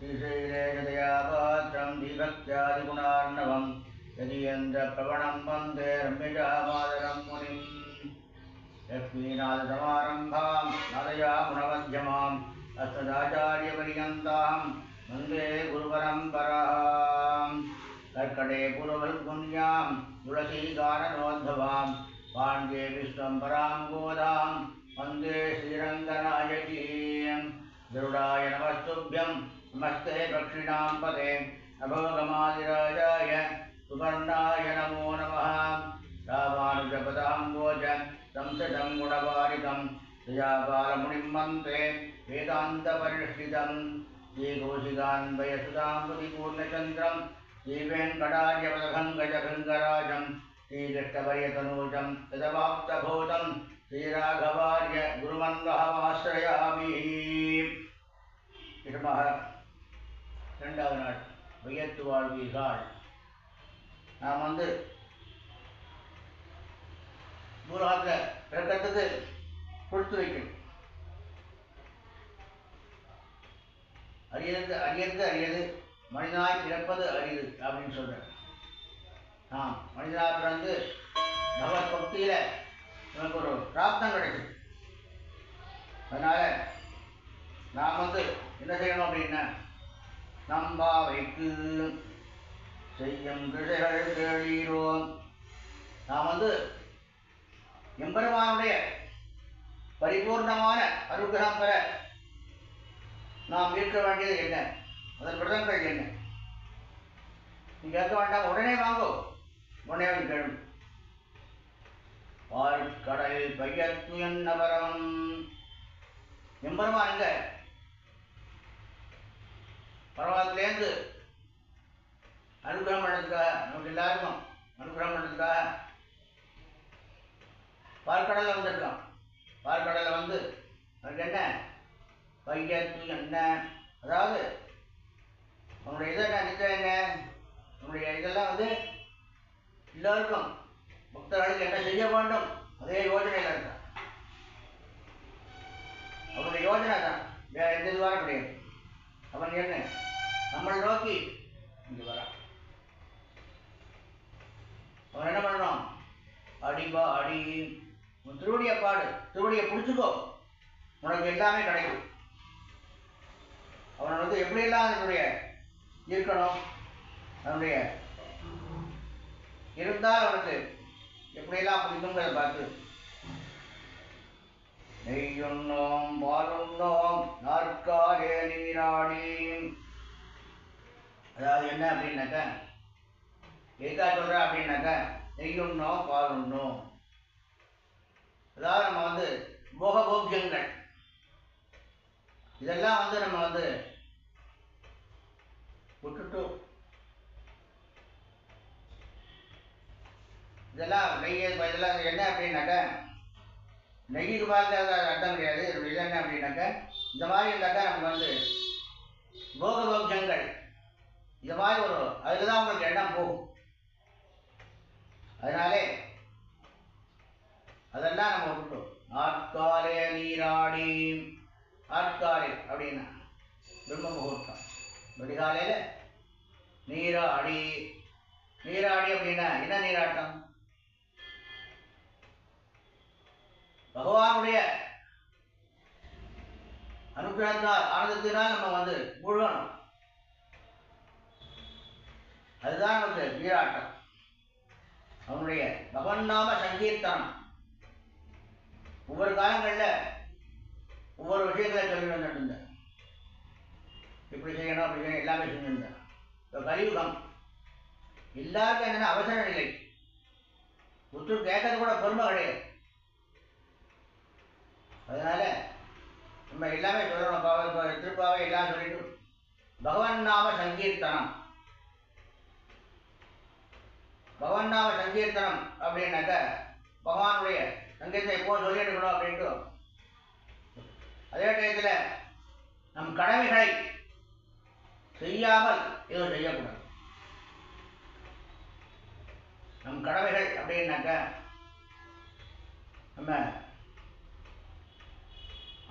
श्रीशैलेशतया पात्रं दीभक्त्यादिगुणार्णवं यदीयन्द्रप्रवणं वंदे रम्यजामादरं मुनिम् लक्ष्मीनाथसमारम्भां नादयामुणमध्यमाम् अस्मदाचार्यपर्यन्तां वंदे गुरुपरम्परां कर्कटे पुरवल्गुण्यां तुलसीगाननोद्धवां पाण्डे विश्वं परां गोदां वंदे श्रीरङ्गनायकीं गरुडाय नमस्तुभ्यं नमस्ते दक्षिणां पदे अभोगमादिराजाय सुवर्णाय नमो नमः। रामानुजपदाम्बोज संसदं गुणवारिकं प्रजापालमुनिं मन्त्रे वेदान्तपरिष्ठितं श्रीकौशिकान्वयसुताम्बुदिपूर्णचन्द्रं श्रीवेङ्कटार्यपदभङ्गजभृङ्गराजं श्रीकृष्णपर्यतनूजं तदवाप्तभूतं श्रीराघवार्य गुरुमन्वहमाश्रयामि इषमः இரண்டாவது நாள் வையத்து வாழ்வீர்கள். நாம் வந்து பூலோகத்தில் பிறக்கிறதுக்கு கொடுத்து வைக்கணும். அரியது அரியது அரியது. மனிதனாய் பிறப்பது அரியது அப்படின்னு சொல்கிறேன் நாம் மனிதனாக பிறந்து பகவத் பக்தியில் நமக்கு ஒரு பிராப்தம் கிடைக்கும் அதனால் நாம் வந்து என்ன செய்யணும் அப்படின்னா நம்பாவைக்கு செய்யும் திசைகள் கேளீரோம். நாம் வந்து எம்பெருமானுடைய பரிபூர்ணமான அனுகிரகம் பெற நாம் இருக்க வேண்டியது என்ன? அதன் விரதங்கள் என்ன? நீ கேட்க வேண்டாம் உடனே வாங்கோ. உடனே வந்து கேளும் வாழ்கடல் பையத்து என்னவரம் எம்பெருமான் எங்க? பரவாயில்லேருந்து அனுகிரகம் பண்ணதுக்காக நமக்கு எல்லாருக்கும் அனுகிரகம் பண்ணதுக்காக பால்கடலில் வந்திருக்கோம் பால்கடலில் வந்து அதுக்கு என்ன? பையத்து என்ன அதாவது உங்களுடைய இதை என்ன நிச்சயம் என்ன? உங்களுடைய இதெல்லாம் வந்து எல்லோருக்கும் பக்தர்களுக்கு என்ன செய்ய வேண்டும்? அதே யோஜனையில் இருக்கான். அவருடைய யோஜனை தான். வேற எந்த இதுவாக கிடையாது. அவன் என்ன? நம்மளை நோக்கி இங்கே வரான் அவன் என்ன பண்ணுறான் அடிபா அடி. உன் திருவடியை பாடு. திருவடியை பிடிச்சிக்கோ. உனக்கு எல்லாமே கிடைக்கும். அவனை வந்து எப்படியெல்லாம் அதனுடைய இருக்கணும்? அதனுடைய இருந்தால் அவனுக்கு எப்படியெல்லாம் பிடிக்குங்கிறத பார்த்து நெய்யுண்ணோம் பாலுண்ணோம் நாற்காலே நீராடி. அதாவது என்ன அப்படின்னாக்க எதுக்கா சொல்ற அப்படின்னாக்க நெய்யுண்ணோம் பாலுண்ணோம் அதாவது நம்ம வந்து போகபோக்கியங்கள் இதெல்லாம் வந்து நம்ம வந்து விட்டுட்டு இதெல்லாம் நெய் இதெல்லாம் என்ன அப்படின்னாக்க நெய்யுக்கு பார்த்து அர்த்தம் கிடையாது. இதனுடைய இது என்ன அப்படின்னாக்க இந்த மாதிரி இருந்தாக்கா நமக்கு வந்து போக போக்கியங்கள் இந்த மாதிரி ஒரு அதில் தான் உங்களுக்கு எண்ணம் போகும். அதனாலே அதெல்லாம் நம்ம விட்டோம் ஆட்காலே நீராடி ஆட்காலே அப்படின்னா பிரம்ம முகூர்த்தம். விடிகாலையில் நீராடி நீராடி அப்படின்னா என்ன நீராட்டம்? பகவானுடைய அனுகிரகத்தால் ஆனந்தத்தினால் நம்ம வந்து முழுகணும். அதுதான் நமக்கு வீராட்டம். அவனுடைய பகவன் நாம சங்கீர்த்தனம். ஒவ்வொரு காலங்களில் ஒவ்வொரு விஷயங்களை சொல்லி வந்துட்டு இருந்தேன் இப்படி செய்யணும் அப்படி செய்யணும் எல்லாமே செஞ்சுருந்தேன் இப்போ கலியுகம். எல்லாருக்கும் என்னென்ன அவசர நிலை. ஒருத்தர் கேட்கறது கூட பொறுமை கிடையாது. அதனால நம்ம எல்லாமே சொல்லணும். பாவ திருப்பாவை எல்லாம் சொல்லிட்டு பகவன் நாம சங்கீர்த்தனம். பகவன் நாம சங்கீர்த்தனம் அப்படின்னாக்க பகவானுடைய சங்கீதத்தை எப்போ சொல்லி எடுக்கணும் அப்படின்ட்டு அதே டயத்தில் நம் கடமைகளை செய்யாமல் எதுவும் செய்யக்கூடாது. நம் கடமைகள் அப்படின்னாக்க நம்ம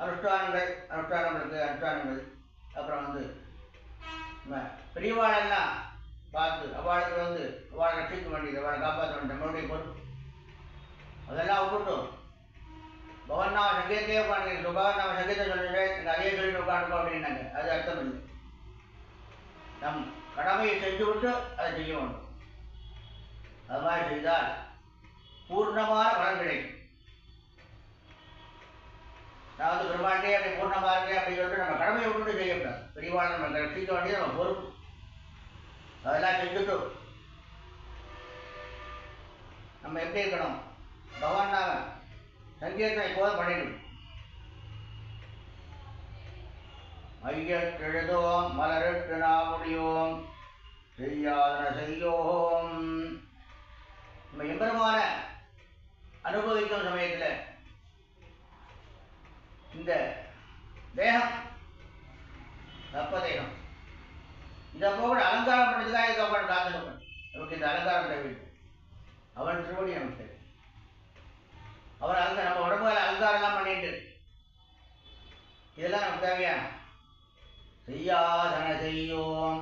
அனுஷ்டானங்கள் அனுஷ்டானங்களுக்கு அனுஷ்டானங்கள். அப்புறம் வந்து பெரியவாளெல்லாம் பார்த்து அவளுக்கு வந்து அவளை ரட்சிக்க வேண்டியது அவளை காப்பாற்ற வேண்டிய நம்மளுடைய பொறுப்பு. அதெல்லாம் விட்டுட்டும் பவன் நாம சங்கீதத்தையே உட்காந்து பவன் நாம சொல்லிட்டு எனக்கு அதே சொல்லிட்டு உட்காந்துப்போம் அப்படின்னாங்க. அது அர்த்தம் இல்லை. நம் கடமையை செஞ்சு விட்டு அதை செய்ய வேண்டும். அது மாதிரி செய்தால் பூர்ணமான பலன் கிடைக்கும். நான் வந்து பெருமாண்டே அப்படி பூர்ணமா இருக்கேன் அப்படின்னு சொல்லிட்டு நம்ம கடமையை விட்டுட்டு செய்யக்கூடாது பெரியவாள் நம்ம ரட்சிக்க வேண்டியது நம்ம பொறுப்பு. அதெல்லாம் செஞ்சுட்டு நம்ம எப்படி இருக்கணும்? பகவான் நாம சங்கீதத்தை எப்போதும் பண்ணிடணும் ஐயற்றெழுதோம் மலரிட்டு நாமுடியோம் செய்யாதன செய்யோம். நம்ம எம்பெருமான அனுபவிக்கும் சமயத்தில் இந்த தேகம் தப்ப தேகம் இதை போக அலங்காரம் பண்ணதுக்காக இதை அவன் காத்துக்கணும் நமக்கு இந்த அலங்காரம் தேவை அவன் திருவடி நமக்கு தேவை அவன் அலங்க நம்ம உடம்புல அலங்காரம்லாம் பண்ணிட்டு இதெல்லாம் நமக்கு தேவையான செய்யாதன செய்யோம்.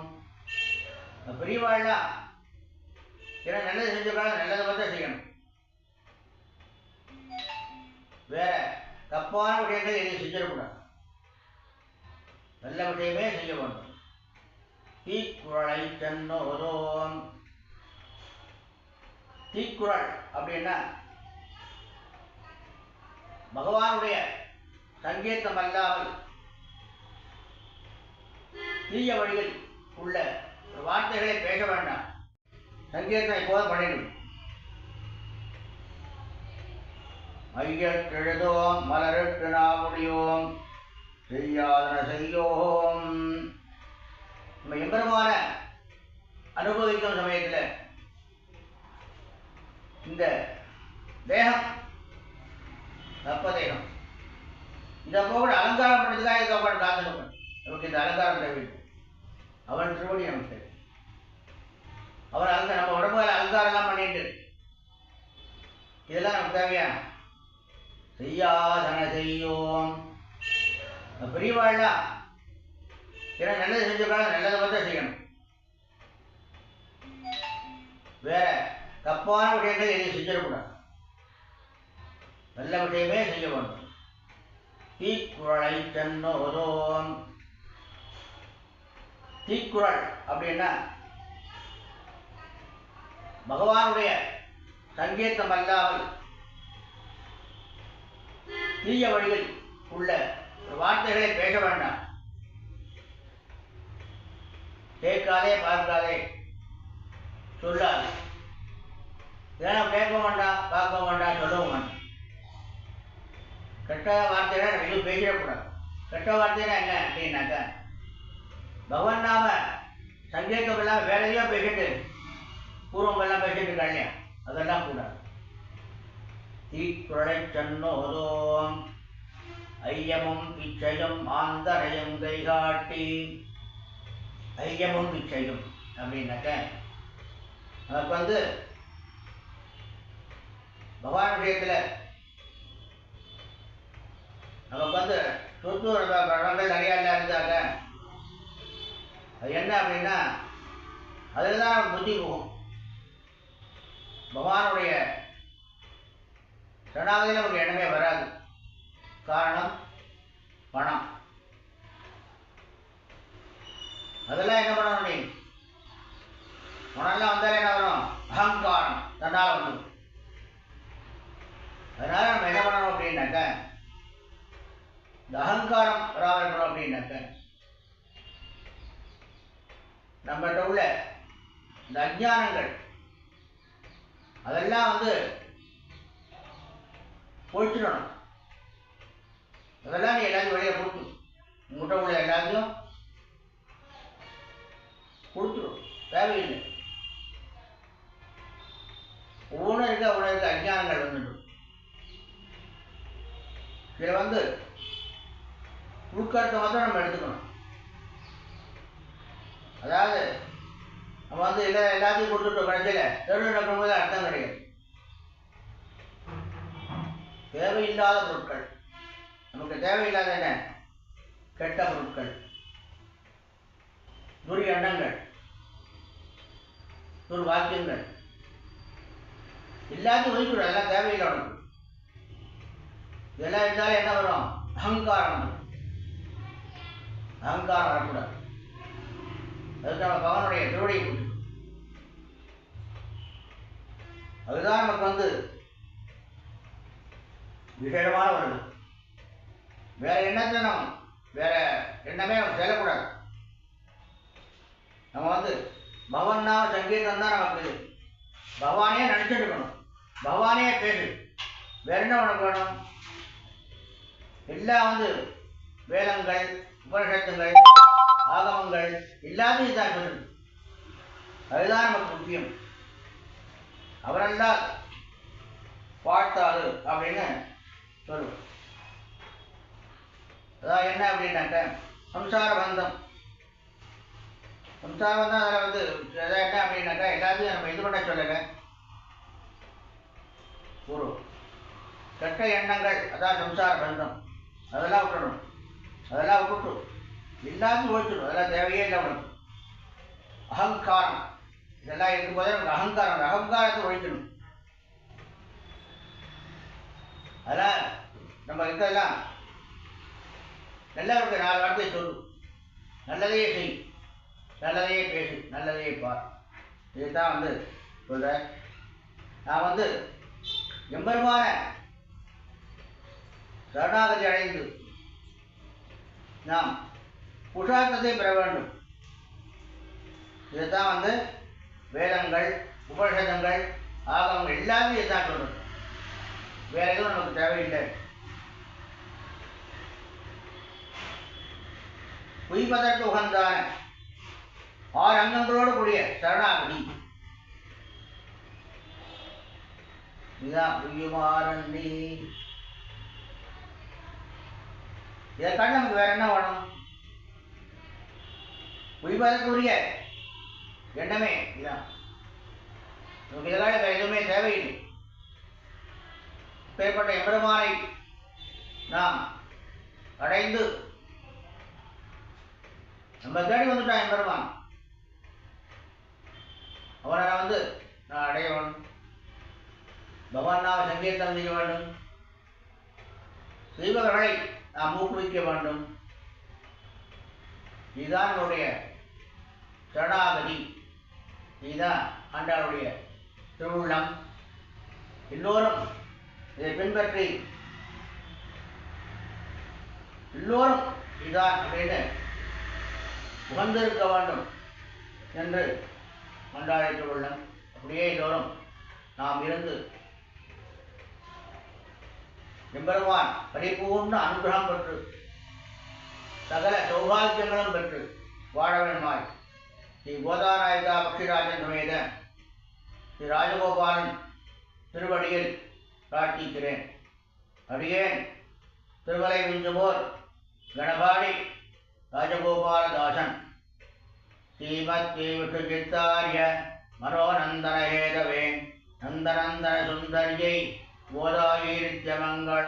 பெரியவாழ்லாம் ஏன்னா நல்லது செஞ்சிருக்காங்க நல்லதை மட்டும் செய்யணும். வேற தப்பான விஷயங்களை எதையும் செஞ்சிடக்கூடாது. நல்ல விஷயமே செய்ய வேண்டும். தீக்குறளை தன்னோதோம் தீக்குறள் அப்படின்னா பகவானுடைய சங்கீதம் அல்லாமல் தீய வழியில் உள்ள வார்த்தைகளை பேச வேண்டாம். சங்கீதத்தை எப்போதும் பண்ணிடும் ஐயற்றெழுதோம் மலரிட்டு நாவுடையோம் செய்யாதன செய்யோம். நம்ம எம்பெருமான அனுபவிக்கும் சமயத்தில் இந்த தேகம் தப்ப தேகம் இதை போக அலங்காரம் பண்ணதுக்காக இதை உட்காந்து காத்துக்கணும் நமக்கு இந்த அலங்காரம் தேவை அவன் திருவடி நமக்கு தேவை. அவன் அலங்க நம்ம உடம்புல அலங்காரம்லாம் பண்ணிட்டு இதெல்லாம் நமக்கு தேவையான செய்யாதன செய்யோம் பெரியவாழ்லாம் ஏன்னா நல்லது செஞ்சிருக்காங்க நல்லதை மட்டும் செய்யணும். வேற தப்பான விஷயங்கள் எதையும் செஞ்சிடக்கூடாது. நல்ல விஷயமே செய்ய வேண்டும். தீக்குறளை தன்னோதோம் தீக்குறள் அப்படின்னா பகவானுடைய சங்கீதம் அல்லாமல் தீய வழியில் உள்ள வார்த்தைகளை பேச வேண்டாம். கேட்காதே பார்க்காதே சொல்லாது. இதெல்லாம் கேட்க வேண்டாம் பார்க்க வேண்டாம் சொல்லவும் வேண்டாம். கெட்ட வார்த்தைகளை நம்ம எதுவும் பேசிடக்கூடாது. கெட்ட வார்த்தைனா என்ன அப்படின்னாக்கா பகவான் நாம சங்கீதம் எல்லாம் வேற எதையோ பேசிட்டு பூர்வம் எல்லாம் பேசிட்டு இருக்காங்க அதெல்லாம் கூடாது. தீக்குறளை சன்னோதோம் ஐயமும் பிச்சையும் ஆந்தரையும் கைகாட்டி. ஐயமும் பிச்சையும் அப்படின்னாக்க நமக்கு வந்து பகவான் விஷயத்தில் நமக்கு வந்து சொத்து பழங்கள் நிறையா இல்லை இருந்தாங்க அது என்ன அப்படின்னா அதில் தான் புத்தி போகும். பகவானுடைய சரணாகதியில் ஒரு எண்ணமே வராது. காரணம் பணம். அதெல்லாம் என்ன பண்ணணும் நீ? பணம்லாம் வந்தாலே என்ன வரும் அகங்காரம் தன்னால் வந்து அதனால நம்ம என்ன பண்ணணும் அப்படின்னாக்க இந்த அகங்காரம் வராமல் இருக்கணும் அப்படின்னாக்க நம்மகிட்ட உள்ள இந்த அஜானங்கள் அதெல்லாம் வந்து போயிட்டுடணும் அதெல்லாம் நீ எல்லாத்தையும் வெளியே கொடுத்து உங்கள்கிட்ட உள்ள எல்லாத்தையும் கொடுத்துடும் தேவையில்லை. ஒவ்வொன்றும் இருக்க ஒவ்வொரு இருக்க அஜானங்கள் வந்துடும். இதில் வந்து உட்கருத்தை மாத்திரம் நம்ம எடுத்துக்கணும். அதாவது நம்ம வந்து எல்லா எல்லாத்தையும் கொடுத்துட்டோம் கடைசியில் தெருவில் நடக்கும்போது அர்த்தம் கிடையாது. தேவையில்லாத பொருட்கள். நமக்கு தேவையில்லாத என்ன? கெட்ட பொருட்கள். துரி எண்ணங்கள். துர் வாக்கியங்கள். எல்லாத்தையும் ஒதுக்கிவிடு அதெல்லாம் தேவையில்லை உனக்கு இதெல்லாம் இருந்தாலும் என்ன வரும்? அகங்காரம் அகங்காரம் வரக்கூடாது. அதுக்கு நம்ம பகவனுடைய திருவடியை அதுதான் நமக்கு வந்து விசேஷமான வருது வேற எண்ணத்தை நம்ம வேற எண்ணமே நம்ம செல்லக்கூடாது. நம்ம வந்து பவன்னா சங்கீதம் தான் நமக்கு பகவானே நினைச்சிட்டு இருக்கணும் பகவானே பேசு வேற என்ன உனக்கு வேணும்? எல்லாம் வந்து வேதங்கள் உபனிஷத்துங்கள் ஆகமங்கள் எல்லாத்தையும் இதான் சொல்லுது. அதுதான் நமக்கு முக்கியம். அவரெல்லாம் பார்த்தாரு அப்படின்னு சொல்லுவோம் அதான் என்ன அப்படின்னாக்க சம்சார பந்தம். சம்சார பந்தம் அதில் வந்து அதான் என்ன அப்படின்னாக்கா எல்லாத்தையும் நம்ம இது பண்ண சொல்லலை ஒரு கெட்ட எண்ணங்கள் அதான் சம்சார பந்தம். அதெல்லாம் விட்டுடணும் அதெல்லாம் விட்டுட்டு எல்லாத்தையும் ஒழிச்சிடும் அதெல்லாம் தேவையே இல்லை உனக்கு அகங்காரம். இதெல்லாம் இருக்கும்போதே நமக்கு அகங்காரம் அகங்காரத்தை ஒழிக்கணும். அதெல்லாம் நம்ம இதெல்லாம் நல்லவருக்கு நாலு வார்த்தை சொல்லு. நல்லதையே செய். நல்லதையே பேசு. நல்லதையே பார் இதுதான் வந்து சொல்கிறேன் நான் வந்து எம்பெருமான சரணாகதி அடைந்து நாம் புஷார்த்தத்தை பெற வேண்டும். இதுதான் வந்து வேதங்கள் உபனிஷதங்கள் ஆகவங்கள் எல்லாமே இதுதான் சொல்றது. வேற எதுவும் நமக்கு தேவையில்லை. உய்வதற்கு உகந்தான ஆறு அங்கங்களோடு கூடிய சரணாகதி. இதுதான் உய்யுமாறன் நீ இதை கண்டு நமக்கு வேற என்ன வேணும்? உய்வதற்குரிய எண்ணமே இதுதான். நமக்கு இதெல்லாம் வேற எதுவுமே தேவையில்லை. பேர்பட்ட எம்பெருமானை நாம் அடைந்து நம்ம தேடி வந்துட்டான் என் பெருமான். அவனை நான் வந்து நான் அடைய வேண்டும். பகவான் நாம சங்கீர்த்தம் செய்ய வேண்டும். செய்பவர்களை நாம் ஊக்குவிக்க வேண்டும். இதுதான் நம்முடைய சரணாகதி. இதுதான் ஆண்டாளுடைய திருவுள்ளம். எல்லோரும் இதை பின்பற்றி எல்லோரும் இதுதான் அப்படின்னு உகந்திருக்க வேண்டும் என்று ஆண்டாளை கொள்ளும் அப்படியே எல்லோரும் நாம் இருந்து எம்பெருமான் பரிபூர்ண அனுகிரகம் பெற்று சகல சௌபாகியங்களும் பெற்று வாழ வேண்டுமாய். ஸ்ரீ கோதாநாயகா பக்ஷிராஜன் சமேத ஸ்ரீ ராஜகோபாலன் திருவடியில் பிரார்த்திக்கிறேன். அடியேன் திருவலை விஞ்சுவோர் கணபாடி ராஜகோபாலதாசன். ஸ்ரீமத் விஷ்ணுச்சித்தாரிய மனோநந்தன ஹேதவே நந்தநந்தன சுந்தரியை கோதாயி நித்யமங்கள்